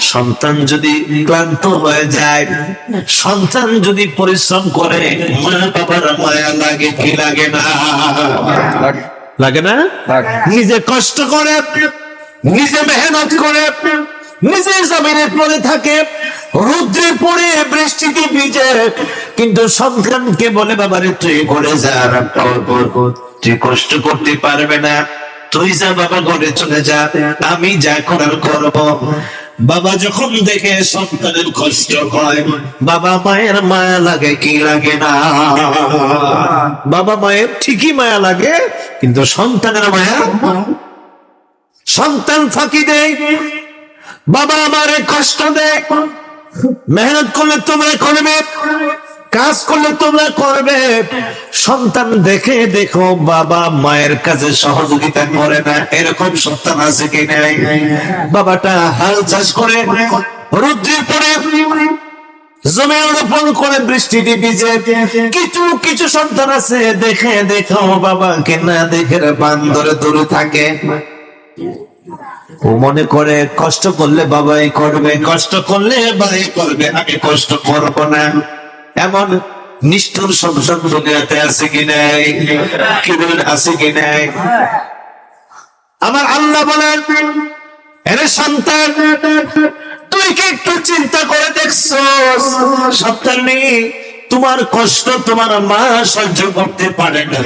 সন্তান যদি ক্লান্ত হয়ে যায়, সন্তান যদি পরিশ্রম করে, মা বাবার মায়া লাগে কি লাগে না? লাগে না? নিজে কষ্ট করে, নিজে মেহনত করে, নিজে জমিনে পড়ে থাকে, রুদ্রে পড়ে, বৃষ্টিতে ভিজে, কিন্তু সন্তানকে বলে, বাবারে, তুই ঘরে যা তুই কষ্ট করতে পারবে না। তুই যা, বাবা, ঘরে চলে যা। আমি যা করার করব। বাবা যখন দেখে সন্তানের কষ্ট হয়, বাবা মায়ের মায়া লাগে, কি লাগে না? বাবা মায়ের ঠিকই মায়া লাগে, কিন্তু সন্তানের মায়া সন্তান ফাঁকি দেয়। বাবা আমারে কষ্ট দেয়। মেহনত করলে তোমার করবে। কাজ করলে তোমরা করবে। সন্তান দেখে দেখো, বাবা মায়ের কাছে সহযোগিতা করে না। এরকম সন্তান আছে কি নাই? বাবাটা হাল চাষ করে রুদ্রে পড়ে জমির রোপণ করে বৃষ্টিতে ভিজে, কিছু কিছু সন্তান আছে, দেখে দেখো বাবাকে না দেখে বান্দরে দূরে থাকে। ও মনে করে কষ্ট করলে বাবাই করবে, কষ্ট করলে বাবাই করবে, আমি কষ্ট করব না। এমন নিষ্ঠুর সন্তান দুনিয়াতে আছে কি নাই? কি আছে কি নাই? আমার আল্লাহ বলেন, এরে সন্তান, তুই কি একটু চিন্তা করে দেখছ সন্তান নেই তোমার কষ্ট তোমার মা সহ্য করতে পারে না।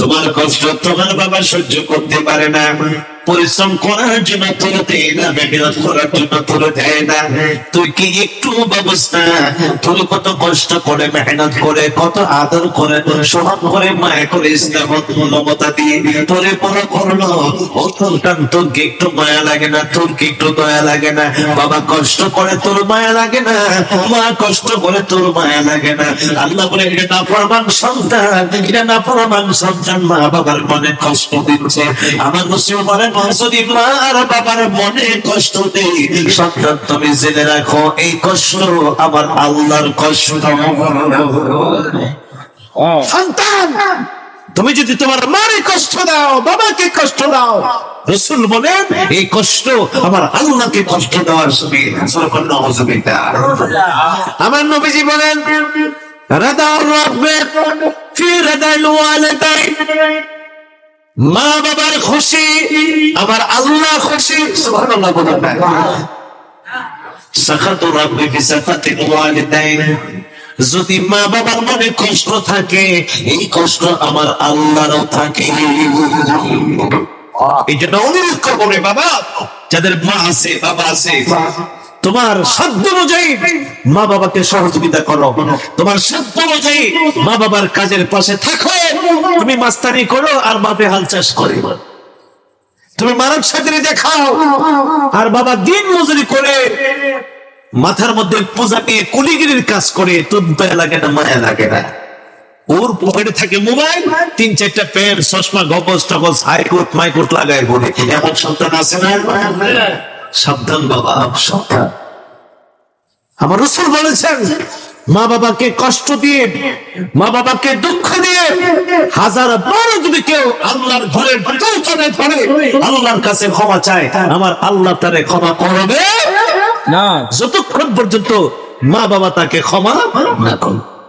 তোমার কষ্ট তোমার বাবা সহ্য করতে পারে না। পরিশ্রম করার জন্য তোর দেয় না, মেহনত করার জন্য তোর দেয় না। তুই কি একটু ব্যবস্থা? তোর কত কষ্ট করে মেহনত করে, কত আদর করে সোহাগ করে মায়া করে ইসলাম মমতা দিয়ে তোরে বড় করল। ও তোর কি একটু মায়া লাগে না? তোর কি একটু দয়া লাগে না? বাবা কষ্ট করে তোর মায়া লাগে না? মা কষ্ট করে তোর মায়া লাগে না? আল্লাহ বলে এটা না প্রমাণ সন্তান এটা না প্রমাণ সন্তান। মা বাবার মনে কষ্ট দিচ্ছে। আমার মুসলিম বলেন যদি মা আর বাবার মনে কষ্ট দেই। সন্তান তুমি জেনে রাখো এই কষ্ট আমার আল্লাহর কষ্ট। সন্তান তুমি যদি তোমার মারে কষ্ট দাও বাবাকে কষ্ট দাও রসুল বলেন এই কষ্ট আমার আল্লাহকে কষ্ট দেওয়ার সঙ্গে আমার নবীজি বলেন রাদা রাখবে ফির রাদাইল ওয়ালিদাইন। মা বাবার খুশি, আমার আল্লাহ খুশি যদি মা বাবার মনে কষ্ট থাকে, এই কষ্ট আমার আল্লাহরও থাকে। এই জন্য অনুরোধ করব বাবা, যাদের মা আছে, বাবা আছে তোমার সাধ্য অনুযায়ী মা বাবাকে সহযোগিতা করো। তোমার সাধ্য অনুযায়ী মা বাবার কাজের পাশে থাকো। তুমি মাস্তানি করো আর বাপে হাল চাষ করে তুমি মানব সাগরে দেখাও। আর বাবা দিন মজুরি করে মাথার মধ্যে পূজা নিয়ে কুলিগিরির কাজ করে তোর লাগে না, মায়া লাগে না। ওর পকেটে থাকে মোবাইল, তিন চারটা প্যান্ট চশমা গপস টগস হাইকোর্ট মাইকোর্ট লাগায় বলে। এমন সন্তান আছে না? সাবধান বাবা সাবধান। আমার রসুল বলেছেন মা বাবাকে কষ্ট দিয়ে মা বাবাকে দুঃখ দিয়ে হাজার বারো যদি কেউ আল্লাহর চৌকানে ধরে আল্লাহর কাছে ক্ষমা চায় আমার আল্লাহ তারে ক্ষমা করবে। না। যতক্ষণ পর্যন্ত মা বাবা তাকে ক্ষমা না করবে